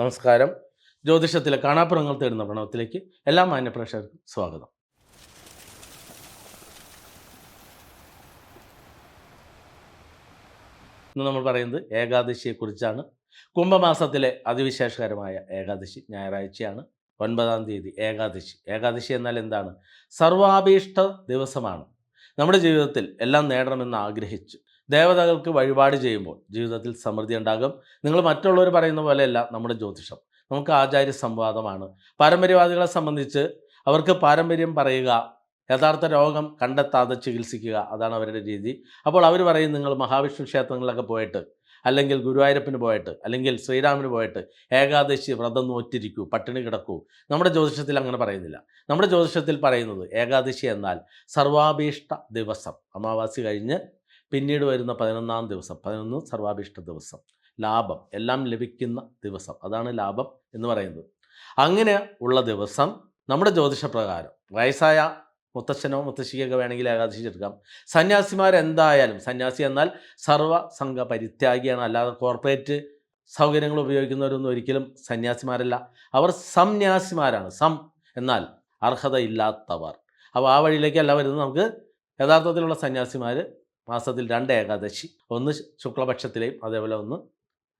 നമസ്കാരം. ജ്യോതിഷത്തിലെ കാണാപ്പുറങ്ങൾ തേടുന്ന പ്രണവത്തിലേക്ക് എല്ലാ മാന്യപ്രേക്ഷകർക്കും സ്വാഗതം. ഇന്ന് നമ്മൾ പറയുന്നത് ഏകാദശിയെക്കുറിച്ചാണ്. കുംഭമാസത്തിലെ അതിവിശേഷകരമായ ഏകാദശി ഞായറാഴ്ചയാണ്. ഒൻപതാം തീയതി ഏകാദശി. ഏകാദശി എന്നാൽ എന്താണ്? സർവാഭീഷ്ട ദിവസമാണ്. നമ്മുടെ ജീവിതത്തിൽ എല്ലാം നേടണമെന്ന് ആഗ്രഹിച്ചു ദേവതകൾക്ക് വഴിപാട് ചെയ്യുമ്പോൾ ജീവിതത്തിൽ സമൃദ്ധി ഉണ്ടാകും. നിങ്ങൾ മറ്റുള്ളവർ പറയുന്ന പോലെയല്ല നമ്മുടെ ജ്യോതിഷം. നമുക്ക് ആചാര്യ സംവാദമാണ്. പാരമ്പര്യവാദികളെ സംബന്ധിച്ച് അവർക്ക് പാരമ്പര്യം പറയുക യഥാർത്ഥ രോഗം കണ്ടെത്താതെ ചികിത്സിക്കുക അതാണ് അവരുടെ രീതി. അപ്പോൾ അവർ പറയും നിങ്ങൾ മഹാവിഷ്ണു ക്ഷേത്രങ്ങളിലൊക്കെ പോയിട്ട് അല്ലെങ്കിൽ ഗുരുവായൂരപ്പന് പോയിട്ട് അല്ലെങ്കിൽ ശ്രീരാമന് പോയിട്ട് ഏകാദശി വ്രതം നോറ്റിരിക്കൂ പട്ടിണി കിടക്കൂ. നമ്മുടെ ജ്യോതിഷത്തിൽ അങ്ങനെ പറയുന്നില്ല. നമ്മുടെ ജ്യോതിഷത്തിൽ പറയുന്നത് ഏകാദശി എന്നാൽ സർവാഭീഷ്ട ദിവസം. അമാവാസി കഴിഞ്ഞ് പിന്നീട് വരുന്ന പതിനൊന്നാം ദിവസം പതിനൊന്ന് സർവാഭീഷ്ട ദിവസം. ലാഭം എല്ലാം ലഭിക്കുന്ന ദിവസം. അതാണ് ലാഭം എന്ന് പറയുന്നത്. അങ്ങനെ ഉള്ള ദിവസം നമ്മുടെ ജ്യോതിഷപ്രകാരം വയസ്സായ മുത്തച്ഛനോ മുത്തശ്ശിക്കൊക്കെ വേണമെങ്കിൽ ഏകാദശിച്ചെടുക്കാം സന്യാസിമാരെന്തായാലും സന്യാസി എന്നാൽ സർവസംഘ പരിത്യാഗിയാണ്. അല്ലാതെ കോർപ്പറേറ്റ് സൗകര്യങ്ങൾ ഉപയോഗിക്കുന്നവരൊന്നും ഒരിക്കലും സന്യാസിമാരല്ല. അവർ സംന്യാസിമാരാണ്. സം എന്നാൽ അർഹതയില്ലാത്തവർ. അപ്പോൾ ആ വഴിയിലേക്കല്ല വരുന്നത്. നമുക്ക് യഥാർത്ഥത്തിലുള്ള സന്യാസിമാർ മാസത്തിൽ രണ്ട് ഏകാദശി ഒന്ന് ശുക്ലപക്ഷത്തിലെയും അതേപോലെ ഒന്ന്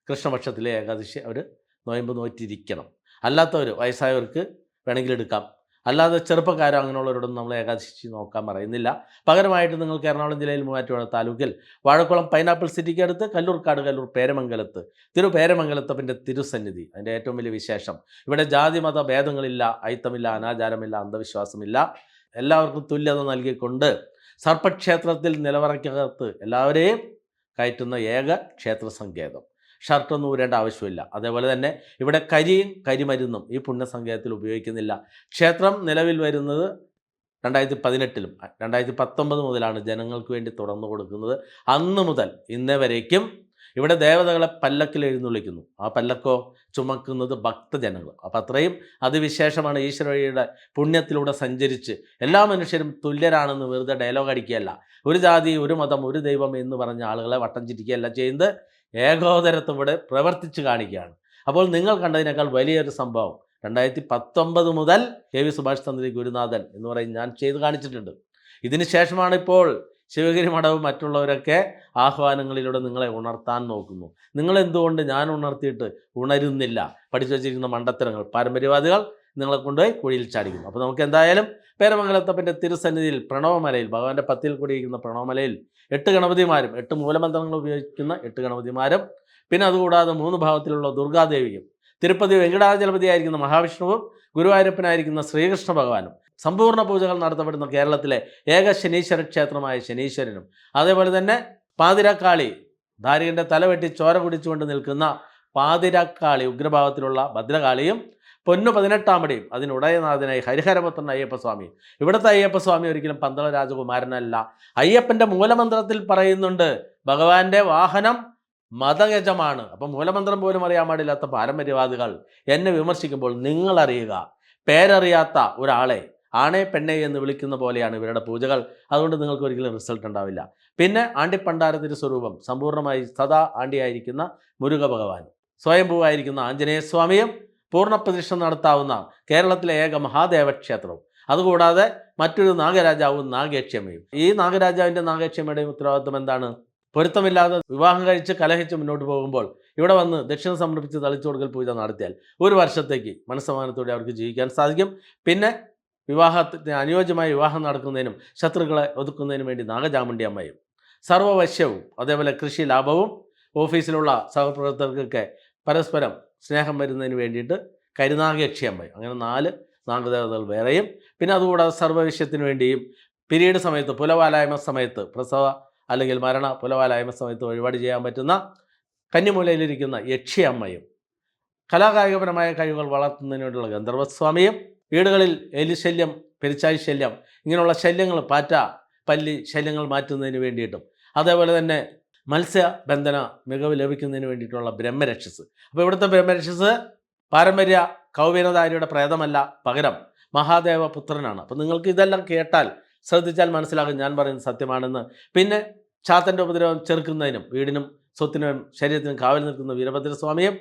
കൃഷ്ണപക്ഷത്തിലെ ഏകാദശി അവർ നോയമ്പ് നോറ്റിരിക്കണം. അല്ലാത്തവർ വയസ്സായവർക്ക് വേണമെങ്കിൽ എടുക്കാം. അല്ലാതെ ചെറുപ്പക്കാരോ അങ്ങനെയുള്ളവരോടൊന്നും നമ്മൾ ഏകാദശി നോക്കാൻ പറയുന്നില്ല. പകരമായിട്ട് നിങ്ങൾക്ക് എറണാകുളം ജില്ലയിൽ മൂവാറ്റുപുഴ താലൂക്കിൽ വാഴക്കുളം പൈനാപ്പിൾ സിറ്റിക്ക് അടുത്ത് കല്ലൂർക്കാട് കല്ലൂർ പേരമംഗലത്ത്. തിരു പേരമംഗലത്തപ്പിന്റെ തിരുസന്നിധി അതിന്റെ ഏറ്റവും വലിയ വിശേഷം. ഇവിടെ ജാതി മത ഭേദങ്ങളില്ല ഐത്തമില്ല അനാചാരമില്ല അന്ധവിശ്വാസമില്ല. എല്ലാവർക്കും തുല്യത നൽകിക്കൊണ്ട് സർപ്പക്ഷേത്രത്തിൽ നിലവറയ്ക്കകത്ത് എല്ലാവരെയും കയറ്റുന്ന ഏക ക്ഷേത്ര സങ്കേതം ഷർട്ടൊന്നും ഊരേണ്ട ആവശ്യമില്ല. അതേപോലെ തന്നെ ഇവിടെ കരിയും കരിമരുന്നും ഈ പുണ്യസങ്കേതത്തിൽ ഉപയോഗിക്കുന്നില്ല. ക്ഷേത്രം നിലവിൽ വരുന്നത് രണ്ടായിരത്തി പതിനെട്ടിലും രണ്ടായിരത്തി പത്തൊമ്പത് മുതലാണ് ജനങ്ങൾക്ക് വേണ്ടി തുറന്നു കൊടുക്കുന്നത്. അന്ന് മുതൽ ഇന്നേ വരേക്കും ഇവിടെ ദേവതകളെ പല്ലക്കിൽ എഴുന്നള്ളിക്കുന്നു. ആ പല്ലക്കോ ചുമക്കുന്നത് ഭക്തജനങ്ങൾ. അപ്പം അത്രയും അതിവിശേഷമാണ് ഈശ്വരയുടെ പുണ്യത്തിലൂടെ സഞ്ചരിച്ച് എല്ലാ മനുഷ്യരും തുല്യരാണെന്ന് വെറുതെ ഡയലോഗ് അടിക്കുകയല്ല. ഒരു ജാതി ഒരു മതം ഒരു ദൈവം എന്ന് പറഞ്ഞ ആളുകളെ വട്ടം ചിരിക്കുകയല്ല ചെയ്യുന്നത്. ഏകോദരത്തോടെ പ്രവർത്തിച്ച് കാണിക്കുകയാണ്. അപ്പോൾ നിങ്ങൾ കണ്ടതിനേക്കാൾ വലിയൊരു സംഭവം. രണ്ടായിരത്തി പത്തൊമ്പത് മുതൽ കെ വി സുഭാഷ് തന്ത്രി ഗുരുനാഥൻ എന്ന് പറയും ഞാൻ ചെയ്ത് കാണിച്ചിട്ടുണ്ട്. ഇതിന് ശേഷമാണ് ഇപ്പോൾ ശിവഗിരി മഠവും മറ്റുള്ളവരൊക്കെ ആഹ്വാനങ്ങളിലൂടെ നിങ്ങളെ ഉണർത്താൻ നോക്കുന്നു. നിങ്ങൾ എന്തുകൊണ്ട് ഞാൻ ഉണർത്തിയിട്ട് ഉണരുന്നില്ല? പഠിച്ചു വച്ചിരിക്കുന്ന മണ്ടത്തരങ്ങൾ പാരമ്പര്യവാദികൾ നിങ്ങളെ കൊണ്ടുപോയി കുഴിയിൽ ചാടിക്കുന്നു. അപ്പോൾ നമുക്ക് എന്തായാലും പേരമംഗലത്തപ്പന്റെ തിരുസന്നിധിയിൽ പ്രണവമലയിൽ ഭഗവാന്റെ പത്തിൽ കൂടിയിരിക്കുന്ന പ്രണവമലയിൽ എട്ട് ഗണപതിമാരും എട്ട് മൂലമന്ത്രങ്ങൾ ഉപയോഗിക്കുന്ന എട്ട് ഗണപതിമാരും പിന്നെ അതുകൂടാതെ മൂന്ന് ഭാവത്തിലുള്ള ദുർഗാദേവിയും തിരുപ്പതി വെങ്കടാചലപതിയായിരിക്കുന്ന മഹാവിഷ്ണുവും ഗുരുവായൂരപ്പനായിരിക്കുന്ന ശ്രീകൃഷ്ണ ഭഗവാനും സമ്പൂർണ പൂജകൾ നടത്തപ്പെടുന്ന കേരളത്തിലെ ഏക ശനീശ്വര ക്ഷേത്രമായ ശനീശ്വരനും. അതേപോലെ തന്നെ പാതിരക്കാളി ധാരികന്റെ തലവെട്ടി ചോര കുടിച്ചുകൊണ്ട് നിൽക്കുന്ന പാതിരക്കാളി ഉഗ്രഭാവത്തിലുള്ള ഭദ്രകാളിയും പൊന്നു പതിനെട്ടാമടിയും അതിനുടയനാഥനായി ഹരിഹരപുത്രൻ അയ്യപ്പസ്വാമി. ഇവിടുത്തെ അയ്യപ്പസ്വാമി ഒരിക്കലും പന്തള രാജകുമാരനല്ല. അയ്യപ്പന്റെ മൂലമന്ത്രത്തിൽ പറയുന്നുണ്ട് ഭഗവാന്റെ വാഹനം മതഗജമാണ്. അപ്പം മൂലമന്ത്രം പോലും അറിയാൻ പാടില്ലാത്ത പാരമ്പര്യവാദികൾ എന്നെ വിമർശിക്കുമ്പോൾ നിങ്ങളറിയുക. പേരറിയാത്ത ഒരാളെ ആണേ പെണ്ണെ എന്ന് വിളിക്കുന്ന പോലെയാണ് ഇവരുടെ പൂജകൾ. അതുകൊണ്ട് നിങ്ങൾക്ക് ഒരിക്കലും റിസൾട്ട് ഉണ്ടാവില്ല. പിന്നെ ആണ്ടിപ്പണ്ടാരത്തിന്റെ സ്വരൂപം സമ്പൂർണമായി സദാ ആണ്ടിയായിരിക്കുന്ന മുരുക ഭഗവാൻ സ്വയംഭൂവായിരിക്കുന്ന ആഞ്ജനേയസ്വാമിയും പൂർണ പ്രതിഷ്ഠ നടത്താവുന്ന കേരളത്തിലെ ഏക മഹാദേവക്ഷേത്രവും. അതുകൂടാതെ മറ്റൊരു നാഗരാജാവും നാഗേക്ഷമയും ഈ നാഗരാജാവിന്റെ നാഗേക്ഷമയുടെയും ഉത്തരവാദിത്വം എന്താണ്? പൊരുത്തമില്ലാതെ വിവാഹം കഴിച്ച് കലഹിച്ച് മുന്നോട്ട് പോകുമ്പോൾ ഇവിടെ വന്ന് ദക്ഷിണ സമർപ്പിച്ച് തളിച്ചു കൊടുക്കൽ പൂജ നടത്തിയാൽ ഒരു വർഷത്തേക്ക് മനസ്സമാനത്തോടെ അവർക്ക് ജീവിക്കാൻ സാധിക്കും. പിന്നെ വിവാഹത്തിന് അനുയോജ്യമായ വിവാഹം നടക്കുന്നതിനും ശത്രുക്കളെ ഒതുക്കുന്നതിനും വേണ്ടി നാഗചാമുണ്ടി അമ്മയും സർവവശ്യവും അതേപോലെ കൃഷി ലാഭവും ഓഫീസിലുള്ള സഹപ്രവർത്തകർക്കൊക്കെ പരസ്പരം സ്നേഹം വരുന്നതിന് വേണ്ടിയിട്ട് കരുനാഗയക്ഷി അമ്മയും. അങ്ങനെ നാല് നാഗദേവതകൾ വേറെയും. പിന്നെ അതുകൂടാതെ സർവവിഷയത്തിന് വേണ്ടിയും പിരീഡ് സമയത്ത് പുലവാലായ്മ സമയത്ത് പ്രസവ അല്ലെങ്കിൽ മരണ പുലവാലായ്മ സമയത്ത് വഴിപാട് ചെയ്യാൻ പറ്റുന്ന കന്നിമൂലയിലിരിക്കുന്ന യക്ഷി അമ്മയും കലാകായികപരമായ കഴിവുകൾ വളർത്തുന്നതിനോടുള്ള ഗന്ധർവസ്വാമിയും വീടുകളിൽ എലിശല്യം പെരിച്ചാഴി ശല്യം ഇങ്ങനെയുള്ള ശല്യങ്ങൾ പാറ്റ പല്ലി ശല്യങ്ങൾ മാറ്റുന്നതിന് വേണ്ടിയിട്ടും. അതേപോലെ തന്നെ മത്സ്യബന്ധന മികവ് ലഭിക്കുന്നതിന് വേണ്ടിയിട്ടുള്ള ബ്രഹ്മരക്ഷസ്. അപ്പോൾ ഇവിടുത്തെ ബ്രഹ്മരക്ഷസ് പാരമ്പര്യ കൗവീനധാരിയുടെ പ്രേതമല്ല പകരം മഹാദേവ പുത്രനാണ് അപ്പോൾ നിങ്ങൾക്ക് ഇതെല്ലാം കേട്ടാൽ ശ്രദ്ധിച്ചാൽ മനസ്സിലാകും ഞാൻ പറയുന്നത് സത്യമാണെന്ന്. പിന്നെ ചാത്തന്റെ ഉപദ്രവം ചെറുക്കുന്നതിനും വീടിനും സ്വത്തിനും ശരീരത്തിനും കാവൽ നിൽക്കുന്ന വീരഭദ്രസ്വാമിയും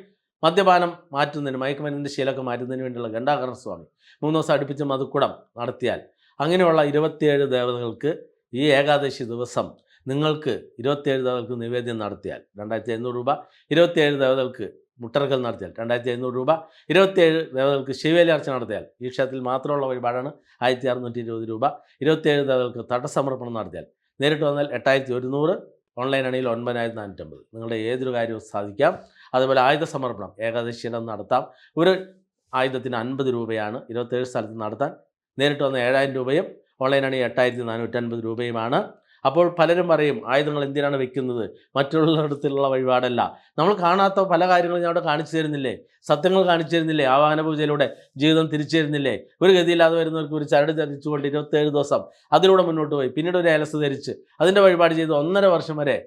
മദ്യപാനം മാറ്റുന്നതിന് മയക്കുമരുന്നിന്റെ ശീലമൊക്കെ മാറ്റുന്നതിന് വേണ്ടിയുള്ള ഗണ്ടാകരണ സ്വാമി മൂന്ന് ദിവസം അടുപ്പിച്ച് മധുക്കുടം നടത്തിയാൽ അങ്ങനെയുള്ള ഇരുപത്തിയേഴ് ദേവതകൾക്ക് ഈ ഏകാദശി ദിവസം നിങ്ങൾക്ക് ഇരുപത്തിയേഴ് ദേവതകൾക്ക് നിവേദ്യം നടത്തിയാൽ രണ്ടായിരത്തി എഴുന്നൂറ് രൂപ ഇരുപത്തിയേഴ് ദേവതകൾക്ക് മുട്ടറക്കൽ നടത്തിയാൽ രണ്ടായിരത്തി എഴുന്നൂറ് രൂപ ഇരുപത്തിയേഴ് ദേവതകൾക്ക് ശിവേലി അർച്ച നടത്തിയാൽ ഈ ക്ഷേത്രത്തിൽ മാത്രമുള്ള വഴിപാടാണ് ആയിരത്തി അറുന്നൂറ്റി ഇരുപത് രൂപ ഇരുപത്തിയേഴ് ദേവതകൾക്ക് തടസ്സമർപ്പണം നടത്തിയാൽ നേരിട്ട് വന്നാൽ എട്ടായിരത്തി ഒരുന്നൂറ് ഓൺലൈൻ ആണെങ്കിൽ ഒൻപതിനായിരത്തി നാനൂറ്റമ്പത് നിങ്ങളുടെ ഏതൊരു കാര്യവും സാധിക്കാം. അതുപോലെ ആയുധ സമർപ്പണം ഏകാദശിയിടം നടത്താം. ഒരു ആയുധത്തിന് അൻപത് രൂപയാണ് ഇരുപത്തേഴ് സ്ഥലത്ത് നടത്താൻ. നേരിട്ട് വന്ന ഏഴായിരം രൂപയും ഓൺലൈനാണെങ്കിൽ എട്ടായിരത്തി നാനൂറ്റൻപത് രൂപയുമാണ്. അപ്പോൾ പലരും പറയും ആയുധങ്ങൾ എന്തിനാണ് വെക്കുന്നത്? മറ്റുള്ളവരുടെ അടുത്തുള്ള വഴിപാടല്ല. നമ്മൾ കാണാത്ത പല കാര്യങ്ങളും ഞാൻ അവിടെ കാണിച്ചു തരുന്നില്ലേ? സത്യങ്ങൾ കാണിച്ചു തരുന്നില്ലേ? ആവാഹന പൂജയിലൂടെ ജീവിതം തിരിച്ചു തരുന്നില്ലേ? ഒരു ഗതിയില്ലാതെ വരുന്നവർക്ക് ഒരു ചരട് ധരിച്ചുകൊണ്ട് ഇരുപത്തേഴ് ദിവസം അതിലൂടെ മുന്നോട്ട് പോയി. പിന്നീട് ഒരു ഏലസ് ധരിച്ച് അതിന്റെ വഴിപാട് ചെയ്ത് ഒന്നര വർഷം വരെ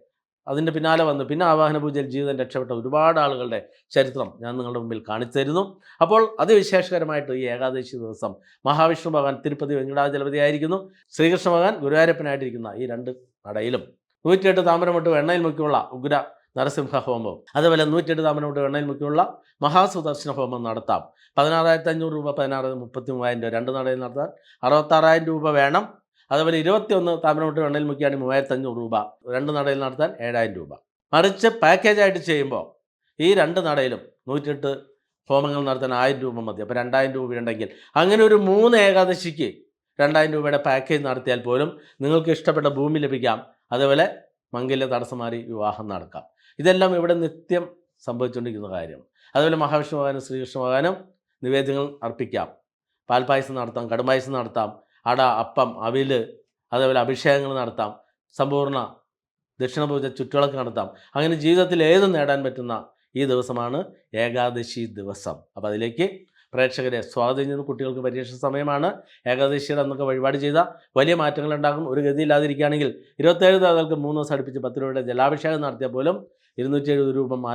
അതിന്റെ പിന്നാലെ വന്ന്. പിന്നെ ആവാഹന പൂജയിൽ ജീവിതം രക്ഷപ്പെട്ട ഒരുപാട് ആളുകളുടെ ചരിത്രം ഞാൻ നിങ്ങളുടെ മുമ്പിൽ കാണിച്ചു തരുന്നു അപ്പോൾ അതിവിശേഷകരമായിട്ട് ഈ ഏകാദശി ദിവസം മഹാവിഷ്ണു ഭഗവാൻ തിരുപ്പതി വെങ്കടാചലപതി ആയിരിക്കുന്നു. ശ്രീകൃഷ്ണ ഭഗവാൻ ഗുരുവായൂരപ്പനായിട്ടിരിക്കുന്ന ഈ രണ്ട് നടയിലും. നൂറ്റിയെട്ട് താമരമുട്ട് എണ്ണയിൽ മുക്കിയുള്ള ഉഗ്ര നരസിംഹ ഹോമം അതുപോലെ നൂറ്റിയെട്ട് താമരമൊട്ട് എണ്ണയിൽ മുക്കിയുള്ള മഹാസുദർശന ഹോമം നടത്താം. പതിനാറായിരത്തി അഞ്ഞൂറ് രൂപ പതിനാറ് മുപ്പത്തി മൂവായിരം രൂപ രണ്ട് നടയിൽ നടത്താൻ അറുപത്താറായിരം രൂപ വേണം. അതുപോലെ ഇരുപത്തിയൊന്ന് താമരമുട്ട് വെണ്ണയിൽ മുക്കിയാണെങ്കിൽ മൂവായിരത്തി അഞ്ഞൂറ് രൂപ. രണ്ട് നടയിൽ നടത്താൻ ഏഴായിരം രൂപ. മറിച്ച് പാക്കേജായിട്ട് ചെയ്യുമ്പോൾ ഈ രണ്ട് നടയിലും നൂറ്റിയെട്ട് ഹോമങ്ങൾ നടത്താൻ ആയിരം രൂപ മതി. അപ്പോൾ രണ്ടായിരം രൂപ ഉണ്ടെങ്കിൽ അങ്ങനെ ഒരു മൂന്ന് ഏകാദശിക്ക് രണ്ടായിരം രൂപയുടെ പാക്കേജ് നടത്തിയാൽ പോലും നിങ്ങൾക്ക് ഇഷ്ടപ്പെട്ട ഭൂമി ലഭിക്കാം. അതേപോലെ മംഗല്യ തടസ്സം മാറി വിവാഹം നടക്കാം. ഇതെല്ലാം ഇവിടെ നിത്യം സംഭവിച്ചുകൊണ്ടിരിക്കുന്ന കാര്യം. അതുപോലെ മഹാവിഷ്ണു ഭഗവാനും ശ്രീകൃഷ്ണ ഭഗവാനും നിവേദ്യങ്ങൾ അർപ്പിക്കാം. പാൽപായസം നടത്താം കടുംപായസം നടത്താം അട അപ്പം അവിൽ അതേപോലെ അഭിഷേകങ്ങൾ നടത്താം. സമ്പൂർണ ദക്ഷിണപൂജ ചുറ്റുവിളക്ക് നടത്താം. അങ്ങനെ ജീവിതത്തിൽ ഏതും നേടാൻ പറ്റുന്ന ഈ ദിവസമാണ് ഏകാദശി ദിവസം. അപ്പോൾ അതിലേക്ക് പ്രേക്ഷകരെ സ്വാഗതം ചെയ്യുന്ന കുട്ടികൾക്ക് പരീക്ഷ സമയമാണ്. ഏകാദശിയിൽ അന്നൊക്കെ വഴിപാട് ചെയ്ത വലിയ മാറ്റങ്ങൾ ഉണ്ടാകും. ഒരു ഗതിയില്ലാതിരിക്കുകയാണെങ്കിൽ ഇരുപത്തേഴ് താതകൾക്ക് മൂന്ന് ദിവസം അടുപ്പിച്ച് പത്ത് രൂപയുടെ ജലാഭിഷേകം നടത്തിയാൽ പോലും ഇരുന്നൂറ്റി എഴുപത് രൂപ മാ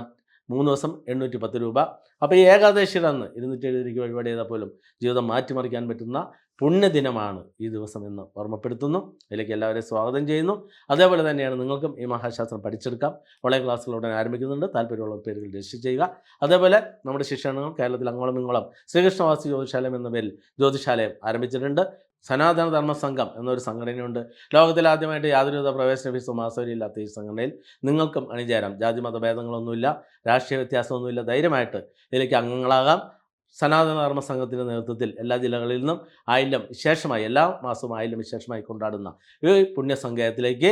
മൂന്ന് ദിവസം എണ്ണൂറ്റി പത്ത് രൂപ. അപ്പോൾ ഈ ഏകാദശിയുടെ അന്ന് ഇരുന്നൂറ്റി രൂപ വഴിപാട് ചെയ്താൽ പോലും ജീവിതം മാറ്റിമറിക്കാൻ പറ്റുന്ന പുണ്യദിനമാണ് ഈ ദിവസം എന്ന് ഓർമ്മപ്പെടുത്തുന്നു. ഇതിലേക്ക് എല്ലാവരെയും സ്വാഗതം ചെയ്യുന്നു. അതേപോലെ തന്നെയാണ് നിങ്ങൾക്കും ഈ മഹാശാസ്ത്രം പഠിച്ചെടുക്കാം. ഓൺലൈൻ ക്ലാസ്സുകൾ ഉടൻ ആരംഭിക്കുന്നുണ്ട്. താല്പര്യമുള്ള പേരുകൾ രജിസ്റ്റർ ചെയ്യുക. അതേപോലെ നമ്മുടെ ശിക്ഷണങ്ങൾ കേരളത്തിൽ അങ്ങോളം ഇങ്ങോളം ശ്രീകൃഷ്ണവാസി ജ്യോതിശാലയം എന്ന പേരിൽ ജ്യോതിശാലയം ആരംഭിച്ചിട്ടുണ്ട്. സനാതന ധർമ്മ സംഘം എന്നൊരു സംഘടനയുണ്ട്. ലോകത്തിൽ ആദ്യമായിട്ട് യാതൊരുവിധ പ്രവേശന ഫീസും മാസവരിയില്ലാത്ത ഈ സംഘടനയിൽ നിങ്ങൾക്കും അണിചേരാം. ജാതി മതഭേദങ്ങളൊന്നുമില്ല രാഷ്ട്രീയ വ്യത്യാസമൊന്നുമില്ല. ധൈര്യമായിട്ട് ഇതിലേക്ക് അംഗങ്ങളാകാം. സനാതന ധർമ്മ സംഘത്തിന്റെ നേതൃത്വത്തിൽ എല്ലാ ജില്ലകളിൽ നിന്നും ആയില്യം വിശേഷമായി എല്ലാ മാസവും ആയില്യം വിശേഷമായി കൊണ്ടാടുന്ന ഈ പുണ്യസങ്കേതത്തിലേക്ക്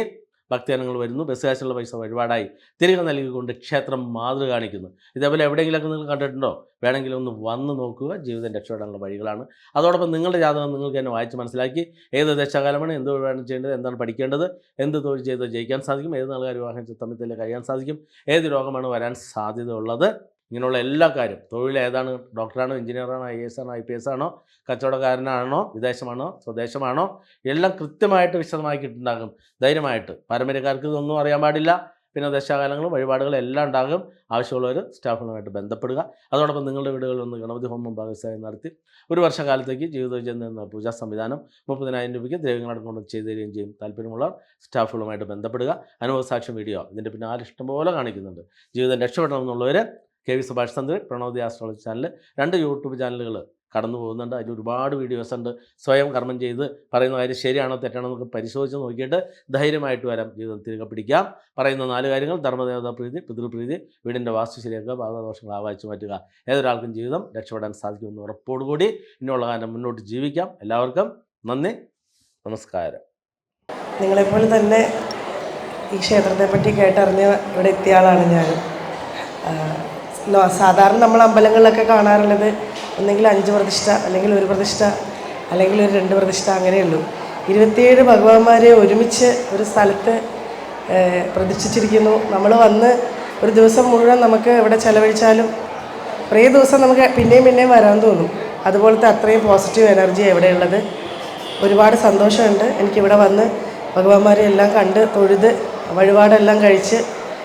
ഭക്തജനങ്ങൾ വരുന്നു. ബസ് പൈസ വഴിപാടായി തിരികെ നൽകിക്കൊണ്ട് ക്ഷേത്രം മാതൃ കാണിക്കുന്നു. ഇതേപോലെ എവിടെയെങ്കിലുമൊക്കെ നിങ്ങൾ കണ്ടിട്ടുണ്ടോ? വേണമെങ്കിൽ ഒന്ന് വന്ന് നോക്കുക. ജീവിതം രക്ഷപ്പെടാനുള്ള വഴികളാണ്. അതോടൊപ്പം നിങ്ങളുടെ ജാതകം നിങ്ങൾക്ക് തന്നെ വായിച്ച് മനസ്സിലാക്കി. ഏത് ദശകാലമാണ്? എന്ത് വേണം ചെയ്യേണ്ടത്? എന്താണ് പഠിക്കേണ്ടത്? എന്ത് തൊഴിൽ ചെയ്ത് ജയിക്കാൻ സാധിക്കും? ഏത് നാളുകാർ വിവാഹം തമ്മിൽ കഴിയാൻ സാധിക്കും? ഏത് രോഗമാണ് വരാൻ സാധ്യത ഉള്ളത് ഇങ്ങനെയുള്ള എല്ലാ കാര്യം തൊഴിൽ ഏതാണ്? ഡോക്ടറാണോ? എഞ്ചിനീയറാണോ? ഐ എസ് ആണോ? ഐ പി എസ് ആണോ? കച്ചവടക്കാരനാണോ? വിദേശമാണോ? സ്വദേശമാണോ? എല്ലാം കൃത്യമായിട്ട് വിശദമാക്കിയിട്ടുണ്ടാകും ധൈര്യമായിട്ട്. പാരമ്പര്യക്കാർക്ക് ഇതൊന്നും അറിയാൻ പാടില്ല. പിന്നെ ദശാകാലങ്ങളും വഴിപാടുകളും എല്ലാം ഉണ്ടാകും. ആവശ്യമുള്ളവർ സ്റ്റാഫുകളുമായിട്ട് ബന്ധപ്പെടുക. അതോടൊപ്പം നിങ്ങളുടെ വീടുകളിൽ ഒന്ന് ഗണപതി ഹോമം ഭാഗസ്വായം നടത്തി ഒരു വർഷകാലത്തേക്ക് ജീവിതോജൻ എന്ന പൂജാ സംവിധാനം മുപ്പതിനായിരം രൂപയ്ക്ക് ദ്രവ്യങ്ങളടക്കം കൊണ്ട് ചെയ്തു തരികയും ചെയ്യും. താല്പര്യമുള്ളവർ സ്റ്റാഫുകളുമായിട്ട് ബന്ധപ്പെടുക. അനുഭവസാക്ഷ്യം വീഡിയോ ഇതിന്റെ പിന്നാലെ ഇഷ്ടംപോലെ കാണിക്കുന്നുണ്ട്. ജീവിതം രക്ഷപ്പെടണമെന്നുള്ളവർ K V Subhash Chandran Pranodi astrology channel രണ്ട് യൂട്യൂബ് ചാനലുകൾ കടന്നു പോകുന്നുണ്ട്. അതിൽ ഒരുപാട് വീഡിയോസ് ഉണ്ട്. സ്വയം കർമ്മം ചെയ്ത് പറയുന്ന കാര്യം ശരിയാണോ തെറ്റാണോ എന്നൊക്കെ പരിശോധിച്ച് നോക്കിയിട്ട് ധൈര്യമായിട്ട് വരാം. ജീവിതം തിരികെ പിടിക്കാം. പറയുന്ന നാല് കാര്യങ്ങൾ ധർമ്മദേവതാ പ്രീതി പിതൃപ്രീതി വീടിന്റെ വാസ്തു ശരിയാക്കുക പാദദോഷങ്ങൾ ആവാഹിച്ചു മാറ്റുക. ഏതൊരാൾക്കും ജീവിതം രക്ഷപ്പെടാൻ സാധിക്കുമെന്ന് ഉറപ്പോടുകൂടി ഇനിയുള്ള കാലം മുന്നോട്ട് ജീവിക്കാം. എല്ലാവർക്കും നന്ദി. നമസ്കാരം. നിങ്ങളെപ്പോലെ തന്നെ ഈ ക്ഷേത്രത്തെപ്പറ്റി കേട്ടറിഞ്ഞ് ഇവിടെ എത്തിയ ആളാണ് ഞാൻ സാധാരണ നമ്മൾ അമ്പലങ്ങളിലൊക്കെ കാണാറുള്ളത് ഒന്നെങ്കിൽ അഞ്ച് പ്രതിഷ്ഠ അല്ലെങ്കിൽ ഒരു പ്രതിഷ്ഠ അല്ലെങ്കിൽ ഒരു രണ്ട് പ്രതിഷ്ഠ അങ്ങനെയുള്ളൂ ഇരുപത്തിയേഴ് ഭഗവാന്മാരെ ഒരുമിച്ച് ഒരു സ്ഥലത്ത് പ്രതിഷ്ഠിച്ചിരിക്കുന്നു. നമ്മൾ വന്ന് ഒരു ദിവസം മുഴുവൻ നമുക്ക് ഇവിടെ ചിലവഴിച്ചാലും കുറേ ദിവസം നമുക്ക് പിന്നെയും പിന്നെയും വരാൻ തോന്നും. അതുപോലത്തെ അത്രയും പോസിറ്റീവ് എനർജി എവിടെയുള്ളത് ഒരുപാട് സന്തോഷമുണ്ട്. എനിക്കിവിടെ വന്ന് ഭഗവാന്മാരെ എല്ലാം കണ്ട് തൊഴുത് വഴിപാടെല്ലാം കഴിച്ച്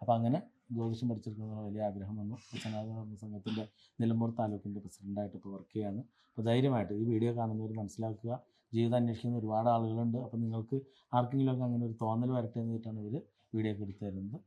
അപ്പോൾ അങ്ങനെ ജ്യോതിഷം പഠിച്ചെടുക്കുന്ന വലിയ ആഗ്രഹം വന്നു. സനാതന സംഘത്തിന്റെ നിലമ്പൂർ താലൂക്കിന്റെ പ്രസിഡന്റായിട്ട് ഇപ്പോൾ വർക്ക് ചെയ്യാണ്. അപ്പോൾ ധൈര്യമായിട്ട് ഈ വീഡിയോ കാണുന്നവർ മനസ്സിലാക്കുക. ജീവിതം അന്വേഷിക്കുന്ന ഒരുപാട് ആളുകളുണ്ട്. അപ്പോൾ നിങ്ങൾക്ക് ആർക്കെങ്കിലുമൊക്കെ അങ്ങനെ ഒരു തോന്നൽ വരട്ടെ എന്നിട്ടാണ് ഇവർ വീഡിയോ ഒക്കെ എടുത്തു തരുന്നത്.